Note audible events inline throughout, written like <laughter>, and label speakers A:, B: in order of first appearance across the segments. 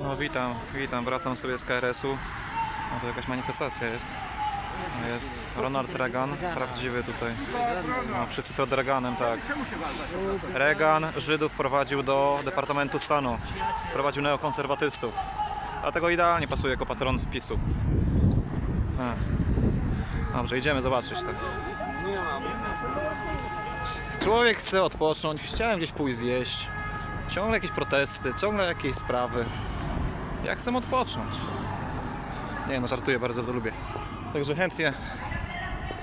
A: No witam, witam, wracam sobie z KRS-u. No to jakaś manifestacja jest. Jest Ronald Reagan, prawdziwy tutaj. No, wszyscy pod Reaganem, tak. Reagan Żydów wprowadził do Departamentu Stanu. Wprowadził neokonserwatystów. Dlatego idealnie pasuje jako patron PiSu. Dobrze, idziemy zobaczyć tak. Człowiek chce odpocząć, chciałem gdzieś pójść zjeść. Ciągle jakieś protesty, ciągle jakieś sprawy. Ja chcę odpocząć. Nie no, żartuję, bardzo to lubię. Także chętnie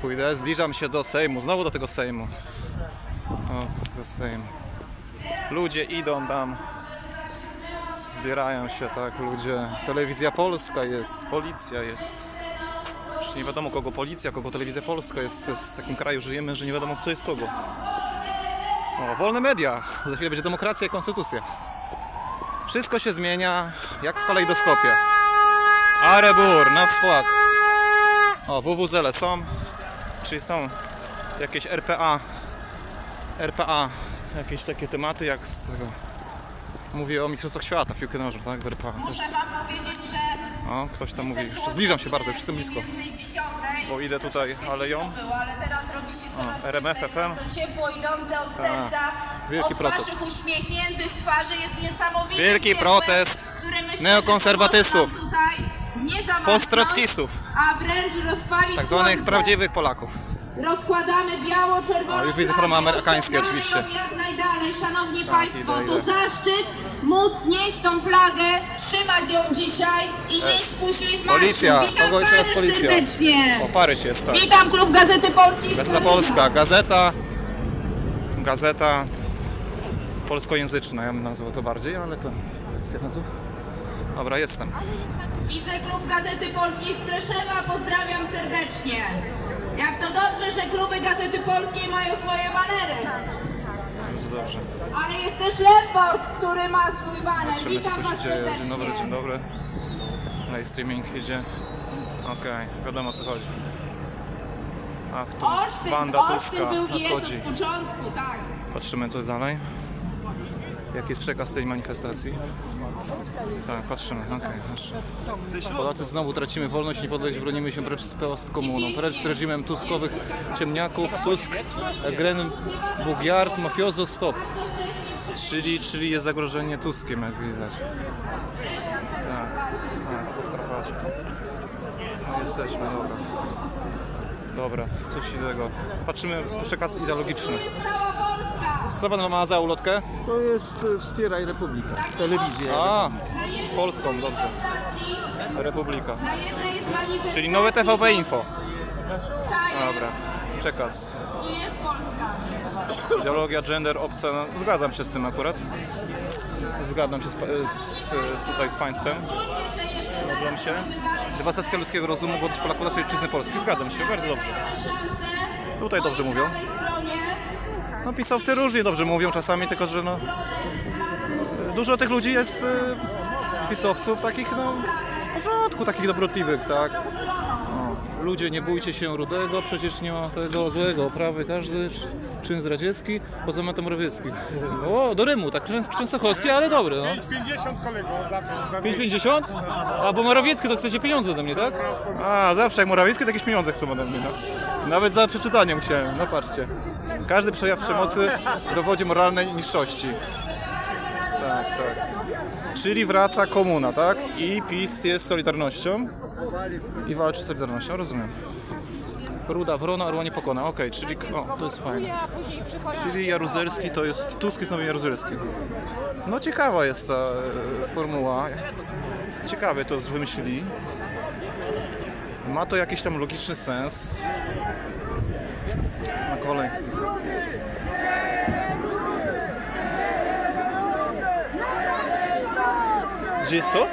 A: pójdę, zbliżam się do Sejmu, znowu do tego Sejmu. O, tego Sejmu. Ludzie idą tam, zbierają się tak ludzie. Telewizja Polska jest, policja jest. Już nie wiadomo kogo policja, kogo telewizja polska jest w takim kraju żyjemy, że nie wiadomo co jest kogo. O, wolne media. Za chwilę będzie demokracja i konstytucja. Wszystko się zmienia jak w kalejdoskopie. Arebur, na wspłak. O, WWZL są, czyli są jakieś RPA, RPA, jakieś takie tematy jak z tego. Mówię o Mistrzostwach Świata w piłkę nożną, tak? W RPA.
B: Muszę wam powiedzieć, że
A: O, ktoś tam mówi, już zbliżam się bardzo, już jestem blisko. Bo idę tutaj aleją.
B: Było, ale teraz robi się coraz
A: RMF. FM.
B: To ciepło idące od serca.
A: Wielki
B: od
A: protest.
B: waszych uśmiechniętych twarzy jest niesamowity
A: Wielki protest
B: który myślę,
A: neokonserwatystów.
B: że pomoże nam tutaj nie zamarznąć,
A: Posttrockistów.
B: a wręcz rozpalić
A: Tak zwanych
B: słońce.
A: prawdziwych Polaków.
B: Rozkładamy biało-czerwoną
A: O, już widzę
B: flagę,
A: afroamerykańskie
B: osiągamy
A: oczywiście.
B: ją jak najdalej, szanowni państwo,
A: idę,
B: to
A: idę.
B: zaszczyt móc nieść tą flagę, trzymać ją dzisiaj i nieść później w marszu.
A: Policja,
B: Witam
A: kogo jeszcze raz
B: Paryż
A: policja?
B: serdecznie.
A: O, Paryż jest, tak.
B: Witam Klub Gazety Polskiej.
A: Gazeta. Polska, gazeta, gazeta polskojęzyczna, ja bym nazwał to bardziej, ale to jest słów. Dobra, jestem.
B: Widzę Klub Gazety Polskiej z Preszewa, pozdrawiam serdecznie. Jak to dobrze, że kluby Gazety Polskiej mają swoje banery.
A: Bardzo dobrze.
B: Ale jest też Leport, który ma swój baner.
A: Patrzymy, co
B: Witam
A: tu
B: Was
A: się dzieje.
B: serdecznie.
A: Dzień dobry, dzień dobry. Live streaming idzie. Okej, wiadomo o co chodzi. Ach, tu
B: Olsztyn,
A: banda
B: Olsztyn
A: Tuska
B: był i jest
A: nadchodzi.
B: od początku, tak.
A: Patrzymy, co jest dalej. Jaki jest przekaz tej manifestacji? Tak, patrzymy, okej. patrzymy. Polacy znowu tracimy wolność, niepodległość, bronimy się precz z postkomuną, precz z reżimem tuskowych ciemniaków, Tusk, Gren, Bugiard, mafiozo, stop. Czyli, czyli jest zagrożenie Tuskiem, jak widać. Tak, tak, Podkarpacie. No jesteśmy, dobra. Dobra, coś innego. Patrzymy, przekaz ideologiczny. Co pan ma za ulotkę?
C: To jest e, Wspieraj Republikę. Telewizja.
A: A, polską, dobrze. Republika.
B: Na jednej z manifestacji.
A: Czyli nowe TVP Info. Dobra, przekaz.
B: tu jest Polska.
A: Ideologia, gender, obca. No, zgadzam się z tym akurat. Zgadzam się z, pa- z, z, tutaj z państwem.
B: Jeszcze
A: Zgadzam się. Dewastacja ludzkiego rozumu, godność Polaków naszej ojczyzny Polski. Zgadzam się, bardzo dobrze.
B: szansę.
A: Tutaj dobrze mówią. No pisowcy różnie dobrze mówią czasami, tylko że no... Dużo tych ludzi jest y, pisowców takich no... W porządku, takich dobrotliwych, tak? O, ludzie, nie bójcie się Rudego, przecież nie ma tego złego. Prawy każdy czyn zdradziecki, poza Matem Morawiecki. O, do Rymu, tak częst- częstochowski, ale dobry, no.
D: 50 kolegów za to. Za
A: 5,50? A, bo Morawiecki to chcecie pieniądze ode mnie, tak? A, zawsze jak Morawiecki to jakieś pieniądze chcą ode mnie, no. Nawet za przeczytaniem chciałem, no patrzcie. Każdy przejaw przemocy dowodzi moralnej niższości. Tak, tak. Czyli wraca komuna, tak? I PiS jest Solidarnością. I walczy z Solidarnością, rozumiem. Ruda wrona, orła nie pokona. Okej, czyli... O, to jest fajne. Czyli Jaruzelski to jest... Tusk jest nowym Jaruzelskim. No ciekawa jest ta e, formuła. Ciekawie to wymyślili. Ma to jakiś tam logiczny sens. Na kolej. Gdzie jest co?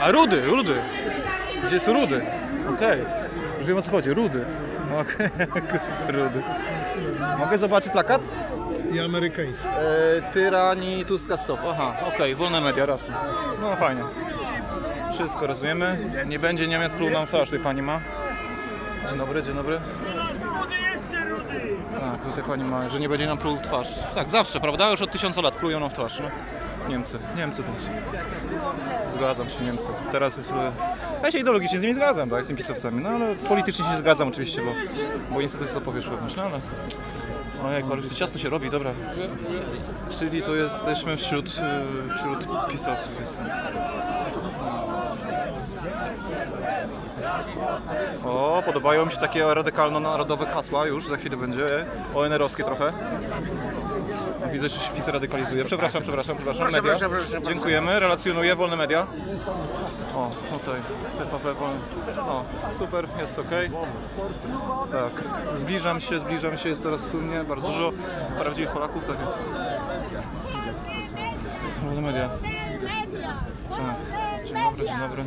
A: A Rudy, Rudy. Gdzie jest Rudy? Okej. Już wiem o co chodzi. Rudy. Okej, <laughs> Rudy. Mogę zobaczyć plakat?
C: I amerykański.
A: E, tyranii Tuska stop. Aha, okej, wolne media, raz. No fajnie. Wszystko rozumiemy. Nie będzie Niemiec pluł nam twarz, tutaj pani ma. Dzień dobry, dzień dobry. Tak, tutaj pani ma, że nie będzie nam pluł twarz. Tak, zawsze, prawda? Już od tysiąca lat plują nam w twarz. No. Niemcy, Niemcy też. Zgadzam się, Niemcy. Teraz jest... e, Ja się ideologicznie z nimi zgadzam, tak, z tymi pisowcami, no ale politycznie się zgadzam oczywiście, bo, bo niestety jest to powierzchowność, no ale... Ojej, ale to ciasto się robi, dobra. Czyli to jesteśmy wśród, e, wśród pisowców. Jestem. O, podobają mi się takie radykalno-narodowe hasła już, za chwilę będzie. ONR-owskie trochę. Widzę, że się PiS radykalizuje. Przepraszam, przepraszam, przepraszam. Media. Dziękujemy. Relacjonuję wolne media. O, tutaj. TVP wolne. O, super, jest ok. Tak. Zbliżam się, zbliżam się, jest coraz tłumnie, bardzo dużo prawdziwych Polaków, tak jest. Wolne media.
E: Media.
A: dzień dobry.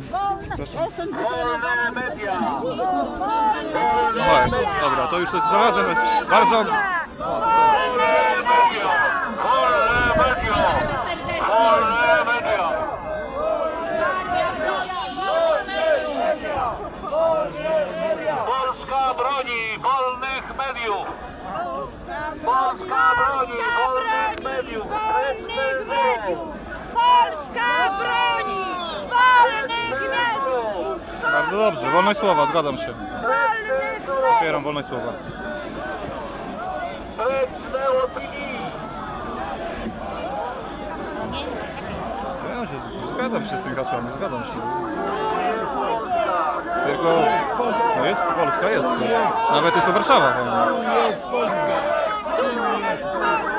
E: Proszę. Wytrenowana media.
A: Oj, dobra, to już coś znalazłem. Jest bardzo...
E: Wolne media.
B: Witamy serdecznie. Armia broni wolnych mediów.
F: Polska broni wolnych mediów! Polska broni wolnych mediów!
E: Wolnych mediów. Polska broni.
A: Bardzo dobrze, wolność słowa, zgadzam się. Popieram wolność słowa. Ja się zgadzam się z tymi hasłami, zgadzam się. Tylko no jest Polska, jest. Nawet jest to Warszawa.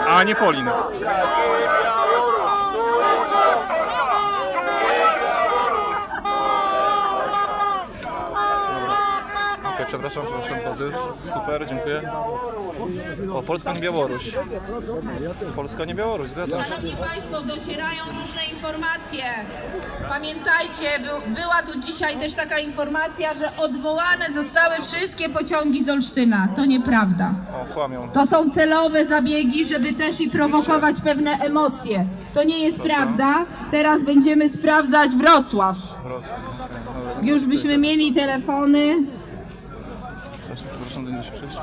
A: A nie Polin. Przepraszam, przepraszam, pozy już. Super, dziękuję. O, Polska nie Białoruś. Polska nie Białoruś, zgadzam się.
B: Szanowni Państwo, docierają różne informacje. Pamiętajcie, był, była tu dzisiaj też taka informacja, że odwołane zostały wszystkie pociągi z Olsztyna. To nieprawda.
A: O, kłamią.
B: To są celowe zabiegi, żeby też i prowokować pewne emocje. To nie jest prawda. Teraz będziemy sprawdzać Wrocław.
A: Wrocław.
B: Już byśmy mieli telefony.
A: Przepraszam, przepraszam, będę się przejść.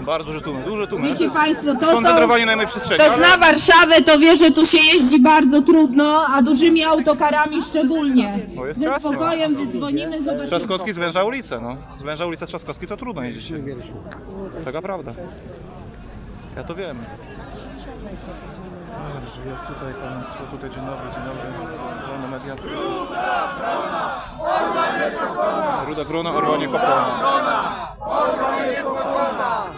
A: Bardzo duże tłumy, duże tłumy.
B: Wiecie Państwo, to są...
A: Skoncentrowanie na mojej przestrzeni,
B: To zna Warszawę, to wie, że tu się jeździ bardzo trudno, a dużymi autokarami szczególnie.
A: Bo jest
B: Ze
A: czas, nie ma.
B: spokojem wydzwonimy, zobaczymy.
A: Trzaskowski zwęża ulicę, no. Zwęża ulicę Trzaskowski, to trudno jeździć. Taka prawda. Ja to wiem. Dobrze, jest tutaj państwo, tutaj dzień dobry, dzień dobry. Wolne media. Ruda Bruna, Orła nie Kopona. No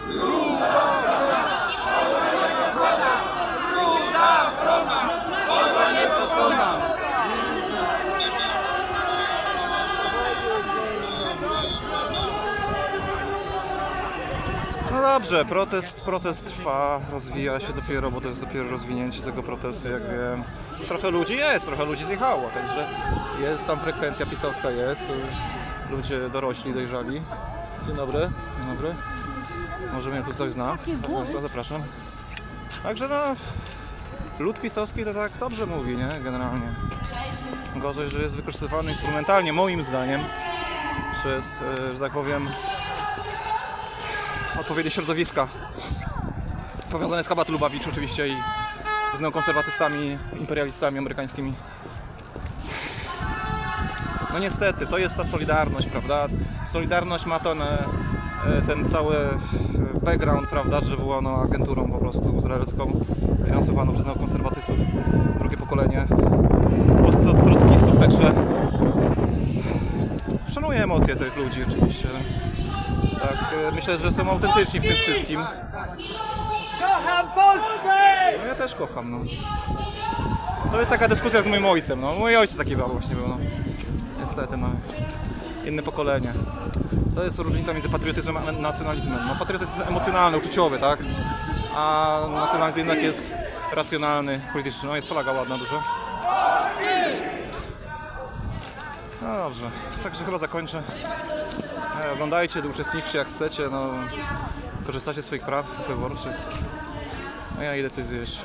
A: dobrze, protest, protest trwa, rozwija się dopiero, bo to jest dopiero rozwinięcie tego protestu, jak wiem. Trochę ludzi jest, trochę ludzi zjechało, także jest tam frekwencja pisowska jest, ludzie dorośli, dojrzali. Dzień dobry, dzień dobry. Może mnie tu ktoś zna? Bardzo zapraszam. Także no, lud pisowski to tak dobrze mówi, nie, generalnie. Gorzej, że jest wykorzystywany instrumentalnie, moim zdaniem, przez, y, że tak powiem, odpowiednie środowiska powiązane z Kabatu Lubawicz oczywiście i z neokonserwatystami, imperialistami amerykańskimi. No niestety, to jest ta solidarność, prawda? Solidarność ma ten, e, ten cały background, prawda, że wywołano agenturą po prostu izraelską, finansowaną przez neokonserwatystów, drugie pokolenie, post-trockistów, także szanuję emocje tych ludzi oczywiście. Tak, e, myślę, że są autentyczni w tym wszystkim.
F: Kocham Polskę!
A: No ja też kocham, no. To jest taka dyskusja z moim ojcem, no. Mój ojciec taki był właśnie był, no. Niestety, no. Inne pokolenie. To jest różnica między patriotyzmem a nacjonalizmem. No patriotyzm jest emocjonalny, uczuciowy, tak? A nacjonalizm jednak jest racjonalny, polityczny. No jest flaga ładna dużo. No dobrze, także chyba zakończę. Oglądajcie, uczestniczcie jak chcecie, no. Korzystacie z swoich praw wyborczych. A ja idę coś zjeść.